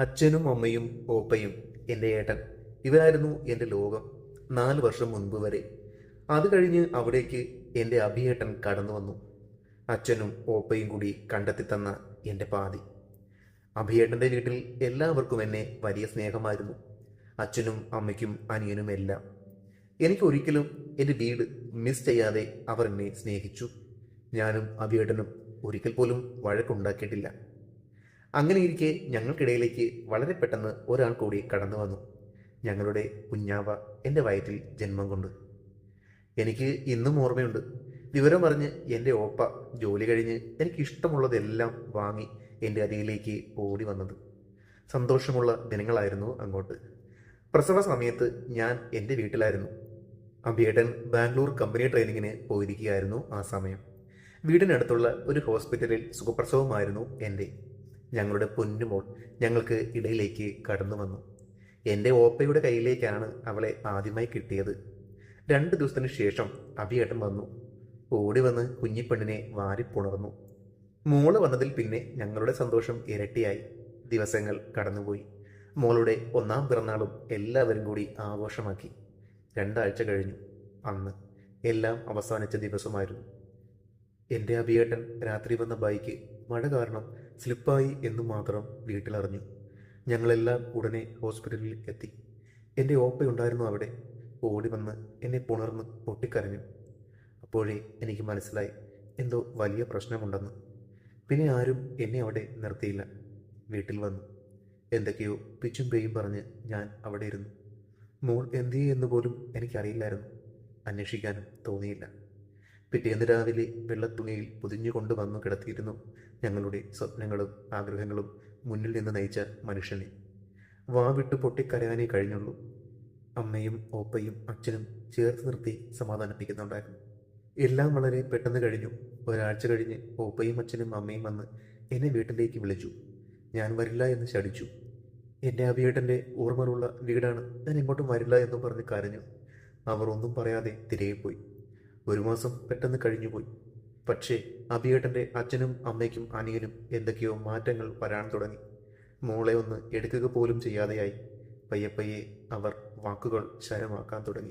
അച്ഛനും അമ്മയും ഓപ്പയും എന്റെ ഏട്ടൻ. ഇവരായിരുന്നു എന്റെ ലോകം നാല് വർഷം മുൻപ് വരെ. അത് കഴിഞ്ഞ് അവിടേക്ക് എന്റെ അഭിയേട്ടൻ കടന്നു വന്നു. അച്ഛനും ഓപ്പയും കൂടി കണ്ടെത്തി തന്ന എന്റെ പാതി. അഭിയേട്ടന്റെ വീട്ടിൽ എല്ലാവർക്കും എന്നെ വലിയ സ്നേഹമായിരുന്നു. അച്ഛനും അമ്മയ്ക്കും അനിയനും എല്ലാം. എനിക്ക് ഒരിക്കലും എന്റെ വീട് മിസ് ചെയ്യാതെ അവർ എന്നെ സ്നേഹിച്ചു. ഞാനും അഭിയേട്ടനും ഒരിക്കൽ പോലും വഴക്കുണ്ടാക്കിയിട്ടില്ല. അങ്ങനെ ഇരിക്കെ ഞങ്ങൾക്കിടയിലേക്ക് വളരെ പെട്ടെന്ന് ഒരാൾ കൂടി കടന്നു വന്നു. ഞങ്ങളുടെ കുഞ്ഞാവ എന്റെ വയറ്റിൽ ജന്മം കൊണ്ട്. എനിക്ക് ഇന്നും ഓർമ്മയുണ്ട്. വിവരം പറഞ്ഞ് എന്റെ ഓപ്പ ജോലി കഴിഞ്ഞ് എനിക്ക് ഇഷ്ടമുള്ളതെല്ലാം വാങ്ങി എന്റെ അരികിലേക്ക് ഓടി വന്നത്. സന്തോഷമുള്ള ദിനങ്ങളായിരുന്നു അങ്ങോട്ട്. പ്രസവ സമയത്ത് ഞാൻ എന്റെ വീട്ടിലായിരുന്നു. അഭിയേട്ടൻ ബാംഗ്ലൂർ കമ്പനി ട്രെയിനിങ്ങിന് പോയിരിക്കുകയായിരുന്നു ആ സമയം. വീടിനടുത്തുള്ള ഒരു ഹോസ്പിറ്റലിൽ സുഖപ്രസവമായിരുന്നു എന്റെ ഞങ്ങളുടെ പൊന്നുമോൾ ഞങ്ങൾക്ക് ഇടയിലേക്ക് കടന്നു വന്നു. എന്റെ ഓപ്പയുടെ കയ്യിലേക്കാണ് അവളെ ആദ്യമായി കിട്ടിയത്. രണ്ട് ദിവസത്തിന് ശേഷം അഭിയേട്ടൻ വന്നു. ഓടി വന്ന് കുഞ്ഞിപ്പെണ്ണിനെ വാരിപ്പുണർന്നു. മോൾ വന്നതിൽ പിന്നെ ഞങ്ങളുടെ സന്തോഷം ഇരട്ടിയായി. ദിവസങ്ങൾ കടന്നുപോയി. മോളുടെ ഒന്നാം പിറന്നാളും എല്ലാവരും കൂടി ആഘോഷമാക്കി. രണ്ടാഴ്ച കഴിഞ്ഞു. അന്ന് എല്ലാം അവസാനിച്ച ദിവസമായിരുന്നു. എന്റെ അഭിയേട്ടൻ രാത്രി വന്ന ബൈക്ക് മഴ കാരണം സ്ലിപ്പായി എന്ന് മാത്രം വീട്ടിലറിഞ്ഞു. ഞങ്ങളെല്ലാം ഉടനെ ഹോസ്പിറ്റലിൽ എത്തി. എന്റെ ഓപ്പയുണ്ടായിരുന്നു അവിടെ. ഓടി വന്ന് എന്നെ പുണർന്ന് പൊട്ടിക്കരഞ്ഞു. അപ്പോഴേ എനിക്ക് മനസ്സിലായി എന്തോ വലിയ പ്രശ്നമുണ്ടെന്ന്. പിന്നെ ആരും എന്നെ അവിടെ നിർത്തിയില്ല. വീട്ടിൽ വന്നു. എന്തൊക്കെയോ പിച്ചും പേയും പറഞ്ഞ് ഞാൻ അവിടെ ഇരുന്നു മോൾ എന്തിയെ എന്ന് പോലും എനിക്കറിയില്ലായിരുന്നു. അന്വേഷിക്കാനും തോന്നിയില്ല. പിറ്റേന്ന് രാവിലെ വെള്ളത്തുണിയിൽ പൊതിഞ്ഞുകൊണ്ട് വന്നു കിടത്തിയിരുന്നു ഞങ്ങളുടെ സ്വപ്നങ്ങളും ആഗ്രഹങ്ങളും മുന്നിൽ നിന്ന് നയിച്ച മനുഷ്യനെ. വാവിട്ട് പൊട്ടിക്കരയാനേ കഴിഞ്ഞുള്ളൂ. അമ്മയും ഓപ്പയും അച്ഛനും ചേർത്ത് നിർത്തി സമാധാനിപ്പിക്കുന്നുണ്ടായിരുന്നു. എല്ലാം വളരെ പെട്ടെന്ന് കഴിഞ്ഞു. ഒരാഴ്ച കഴിഞ്ഞ് ഓപ്പയും അച്ഛനും അമ്മയും വന്ന് എന്നെ വീട്ടിലേക്ക് വിളിച്ചു. ഞാൻ വരില്ല എന്ന് ശടിച്ചു എന്റെ അഭിയേട്ടന്റെ ഓർമ്മകളുള്ള വീടാണ്. ഞാൻ ഇങ്ങോട്ടും വരില്ല എന്ന് പറഞ്ഞ് കരഞ്ഞു. അവർ ഒന്നും പറയാതെ തിരികെ പോയി. ഒരു മാസം പെട്ടെന്ന് കഴിഞ്ഞുപോയി. പക്ഷേ അഭിയേട്ടന്റെ അച്ഛനും അമ്മയ്ക്കും അനിയനും എന്തൊക്കെയോ മാറ്റങ്ങൾ വരാൻ തുടങ്ങി. മോളെ ഒന്ന് എടുക്കുക പോലും ചെയ്യാതെയായി. പയ്യെ പയ്യെ അവർ വാക്കുകൾ ശരമാക്കാൻ തുടങ്ങി.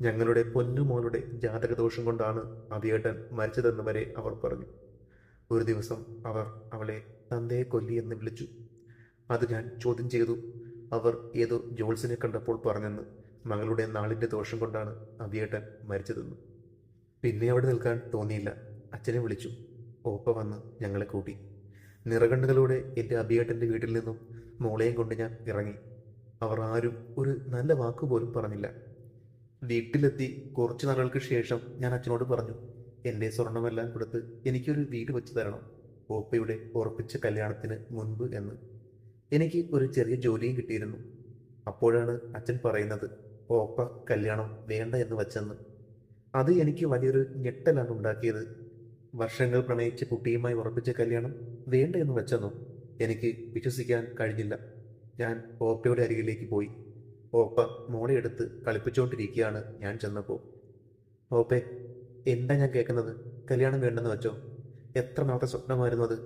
ഞങ്ങളുടെ പൊന്നുമോളുടെ ജാതകദോഷം കൊണ്ടാണ് അഭിയേട്ടൻ മരിച്ചതെന്ന് വരെ അവർ പറഞ്ഞു. ഒരു ദിവസം അവർ അവളെ തന്തയെ കൊല്ലി എന്ന് വിളിച്ചു. അത് ഞാൻ ചോദ്യം ചെയ്തു. അവർ ഏതോ ജോൾസിനെ കണ്ടപ്പോൾ പറഞ്ഞെന്ന്. മകളുടെ നാളിന്റെ ദോഷം കൊണ്ടാണ് അഭിയേട്ടൻ മരിച്ചതെന്ന്. പിന്നെ അവിടെ നിൽക്കാൻ തോന്നിയില്ല. അച്ഛനെ വിളിച്ചു. ഓപ്പ വന്ന് ഞങ്ങളെ കൂട്ടി. നിറകണ്ണുകളോടെ എന്റെ അഭിയേട്ടന്റെ വീട്ടിൽ നിന്നും മോളെയും കൊണ്ട് ഞാൻ ഇറങ്ങി. അവർ ആരും ഒരു നല്ല വാക്ക് പോലും പറഞ്ഞില്ല. വീട്ടിലെത്തി കുറച്ചു നാളുകൾക്ക് ശേഷം ഞാൻ അച്ഛനോട് പറഞ്ഞു എന്റെ സ്വർണമെല്ലാം കൊടുത്ത് എനിക്കൊരു വീട് വെച്ച് തരണം. ഓപ്പയുടെ ഉറപ്പിച്ച കല്യാണത്തിന് മുൻപ് എന്ന്. എനിക്ക് ഒരു ചെറിയ ജോലിയും കിട്ടിയിരുന്നു. അപ്പോഴാണ് അച്ഛൻ പറയുന്നത് ഓപ്പ കല്യാണം വേണ്ട എന്ന് വച്ചെന്ന്. അത് എനിക്ക് വലിയൊരു ഞെട്ടലാണ് ഉണ്ടാക്കിയത്. വർഷങ്ങൾ പ്രണയിച്ച് കുട്ടിയുമായി ഉറപ്പിച്ച കല്യാണം വേണ്ട എന്ന് വെച്ചെന്നോ എനിക്ക് വിശ്വസിക്കാൻ കഴിഞ്ഞില്ല. ഞാൻ ഓപ്പയുടെ അരികിലേക്ക് പോയി. ഓപ്പ മോളെ എടുത്ത് കളിപ്പിച്ചുകൊണ്ടിരിക്കുകയാണ് ഞാൻ ചെന്നപ്പോൾ. ഓപ്പേ എന്താ ഞാൻ കേൾക്കുന്നത്? കല്യാണം വേണ്ടെന്ന് വെച്ചോ? എത്ര നാളത്തെ സ്വപ്നമായിരുന്നു അത്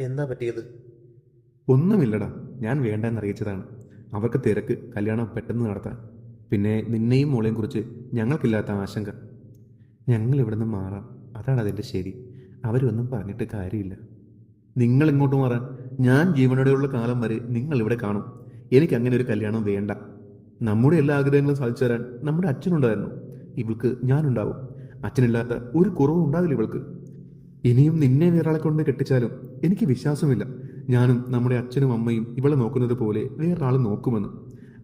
എന്താ പറ്റിയത്? ഒന്നുമില്ലടാ. ഞാൻ വേണ്ടെന്ന് അറിയിച്ചതാണ്. അവർക്ക് തിരക്ക് കല്യാണം പെട്ടെന്ന് നടത്താൻ. പിന്നെ നിന്നെയും മോളെയും കുറിച്ച് ഞങ്ങൾക്കില്ലാത്ത ആശങ്ക. ഞങ്ങൾ ഇവിടുന്ന് മാറാം. അതാണ് അതിന്റെ ശരി. അവരൊന്നും പറഞ്ഞിട്ട് കാര്യമില്ല. നിങ്ങൾ ഇങ്ങോട്ട് മാറാൻ ഞാൻ ജീവനോടെയുള്ള കാലം വരെ നിങ്ങൾ ഇവിടെ കാണും. എനിക്ക് അങ്ങനെ ഒരു കല്യാണം വേണ്ട. നമ്മുടെ എല്ലാ ആഗ്രഹങ്ങളും സാധിച്ചു തരാൻ നമ്മുടെ അച്ഛനുണ്ടായിരുന്നു. ഇവൾക്ക് ഞാനുണ്ടാവും. അച്ഛനില്ലാത്ത ഒരു കുറവും ഉണ്ടാവില്ല ഇവൾക്ക്. ഇനിയും നിന്നെ വേറൊരാളെ കൊണ്ട് കെട്ടിച്ചാലും എനിക്ക് വിശ്വാസമില്ല. ഞാനും നമ്മുടെ അച്ഛനും അമ്മയും ഇവളെ നോക്കുന്നത് പോലെ വേറൊരാൾ നോക്കുമെന്ന്.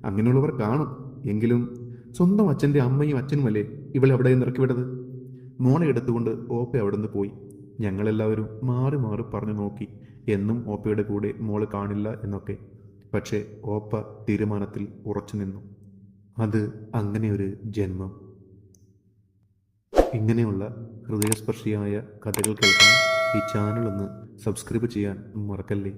അങ്ങനെയുള്ളവർ കാണും. എങ്കിലും സ്വന്തം അച്ഛന്റെ അമ്മയും അച്ഛനുമല്ലേ ഇവളെ അവിടെ നിന്ന് ഇറക്കിവിട്ടത് മോളെ എടുത്തുകൊണ്ട് ഓപ്പ അവിടെ നിന്ന് പോയി. ഞങ്ങളെല്ലാവരും മാറി മാറി പറഞ്ഞു നോക്കി എന്നും ഓപ്പയുടെ കൂടെ മോൾ കാണില്ല എന്നൊക്കെ. പക്ഷേ ഓപ്പ തീരുമാനത്തിൽ ഉറച്ചു നിന്നു. അത് അങ്ങനെ ഒരു ജന്മം. ഇങ്ങനെയുള്ള ഹൃദയസ്പർശിയായ കഥകൾ കേൾക്കാൻ ഈ ചാനൽ ഒന്ന് സബ്സ്ക്രൈബ് ചെയ്യാൻ മറക്കല്ലേ?